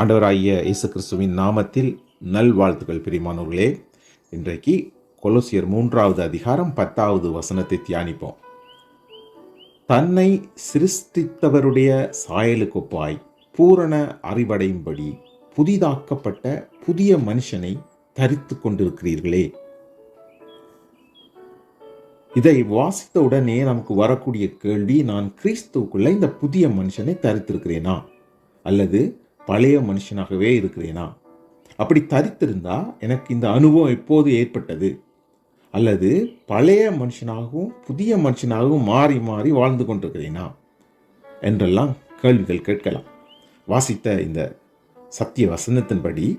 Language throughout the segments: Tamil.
ஆண்டவராகிய இயேசு கிறிஸ்துவின் நாமத்தில் நல்வாழ்த்துக்கள் பிரிமானவர்களே இன்றைக்கு கொலோசியர் மூன்றாவது அதிகாரம் பத்தாவது வசனத்தை தியானிப்போம். தன்னை சிருஷ்டித்தவருடைய சாயலுக்கொப்பாய் பூரண அறிவடையும்படி புதிதாக்கப்பட்ட புதிய மனுஷனை தரித்து கொண்டிருக்கிறீர்களே. இதை வாசித்த உடனே நமக்கு வரக்கூடிய கேள்வி நான் கிறிஸ்துவுக்குள்ள இந்த புதிய மனுஷனை தரித்திருக்கிறேனா? அல்லது பழைய மனுஷனாகவே இருக்கிறேனா? அப்படி தரித்திருந்தா எனக்கு இந்த அனுபவம் எப்போது ஏற்பட்டது? அல்லது பழைய மனுஷனாகவும் புதிய மனுஷனாகவும் மாறி மாறி வாழ்ந்து கொண்டிருக்கிறேனா? என்றெல்லாம் கேள்விகள் கேட்கலாம். வாசித்த இந்த சத்திய வசனத்தின்படி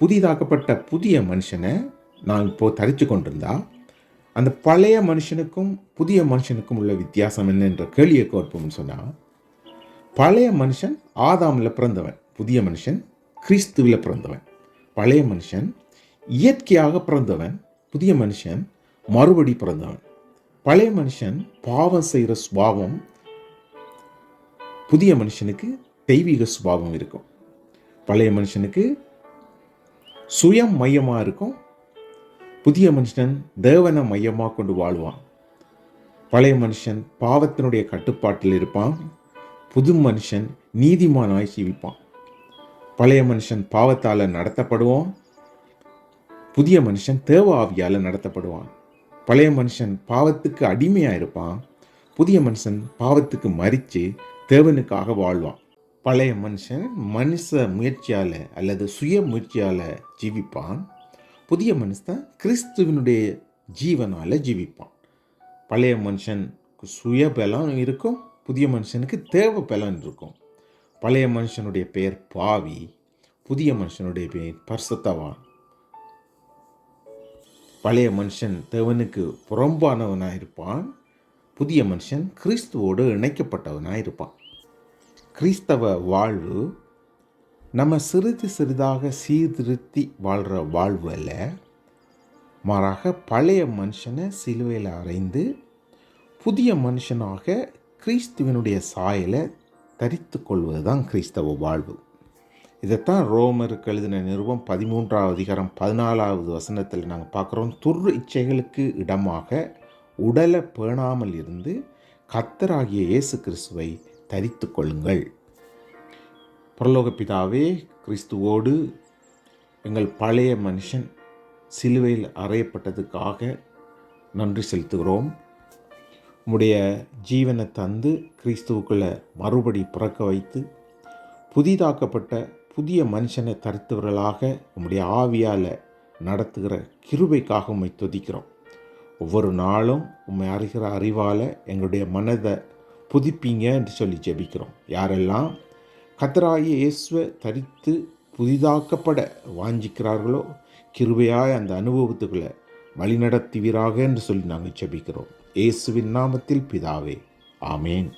புதிதாக்கப்பட்ட புதிய மனுஷனை நான் இப்போது தரித்து கொண்டிருந்தா அந்த பழைய மனுஷனுக்கும் புதிய மனுஷனுக்கும் உள்ள வித்தியாசம் என்ன என்ற கேள்வியை கோர்ப்போம்னு சொன்னால் பழைய மனுஷன் ஆதாமில் பிறந்தவன். புதிய மனுஷன் கிறிஸ்துவில் பிறந்தவன். பழைய மனுஷன் இயற்கையாக பிறந்தவன் புதிய மனுஷன் மறுபடி பிறந்தவன். பழைய மனுஷன் பாவம் செய்கிற சுபாவம் புதிய மனுஷனுக்கு தெய்வீக சுபாவம் இருக்கும். பழைய மனுஷனுக்கு சுயம் மையமாக இருக்கும். புதிய மனுஷன் தேவனை மையமாக கொண்டு வாழ்வான். பழைய மனுஷன் பாவத்தினுடைய கட்டுப்பாட்டில் இருப்பான். புது மனுஷன் நீதிமானாய் ஜீவிப்பான். பழைய மனுஷன் பாவத்தால் நடத்தப்படுவான். புதிய மனுஷன் தேவ ஆவியால் நடத்தப்படுவான். பழைய மனுஷன் பாவத்துக்கு அடிமையாக இருப்பான். புதிய மனுஷன் பாவத்துக்கு மறித்து தேவனுக்காக வாழ்வான். பழைய மனுஷன் மனுஷ முயற்சியால் அல்லது சுய முயற்சியால் ஜீவிப்பான். புதிய மனுஷன் கிறிஸ்துவனுடைய ஜீவனால் ஜீவிப்பான். பழைய மனுஷனுக்கு சுய பலம் இருக்கும். புதிய மனுஷனுக்கு தேவை பலன் இருக்கும். பழைய மனுஷனுடைய பெயர் பாவி புதிய மனுஷனுடைய பெயர் பர்சத்தவான். பழைய மனுஷன் தேவனுக்கு புறம்பானவனாக இருப்பான் புதிய மனுஷன் கிறிஸ்துவோடு இணைக்கப்பட்டவனாக இருப்பான் கிறிஸ்தவ வாழ்வு நம்ம சிறிது சிறிதாக சீர்திருத்தி வாழ்கிற வாழ்வு அல்ல. மாறாக பழைய மனுஷனை சிலுவையில் அறைந்து புதிய மனுஷனாக கிறிஸ்துவனுடைய சாயலை தரித்து கொள்வது தான் கிறிஸ்தவ வாழ்வு. இதைத்தான் ரோமருக்கு எழுதின நிறுவம் பதிமூன்றாவது அதிகாரம் பதினாலாவது வசனத்தில் நாங்கள் பார்க்குறோம். துர் இச்சைகளுக்கு இடமாக உடலை பேணாமல் இருந்து கத்தராகிய இயேசு கிறிஸ்துவை தரித்து கொள்ளுங்கள் பரலோக பிதாவே கிறிஸ்துவோடு எங்கள் பழைய மனுஷன் சிலுவையில் அறையப்பட்டதுக்காக நன்றி செலுத்துகிறோம். உம்முடைய ஜீவனை தந்து கிறிஸ்துவுக்குள்ள மறுபடி பிறக்க வைத்து புதிதாக்கப்பட்ட புதிய மனுஷனை தரித்தவர்களாக உம்முடைய ஆவியால் நடத்துகிற கிருபைக்காக உம்மை துதிக்கிறோம். ஒவ்வொரு நாளும் உம்மை அறிகிற அறிவால் எங்களுடைய மனதை புதுப்பிங்க என்று சொல்லி ஜெபிக்கிறோம். யாரெல்லாம் கத்தராகிய இயேசுவை தரித்து புதிதாக்கப்பட வாஞ்சிக்கிறார்களோ கிருபையாய் அந்த அனுபவத்துக்குள்ளே வழிநடத்துவீராக என்று சொல்லி நாங்கள் செபிக்கிறோம் இயேசுவின் நாமத்தில் பிதாவே ஆமேன்.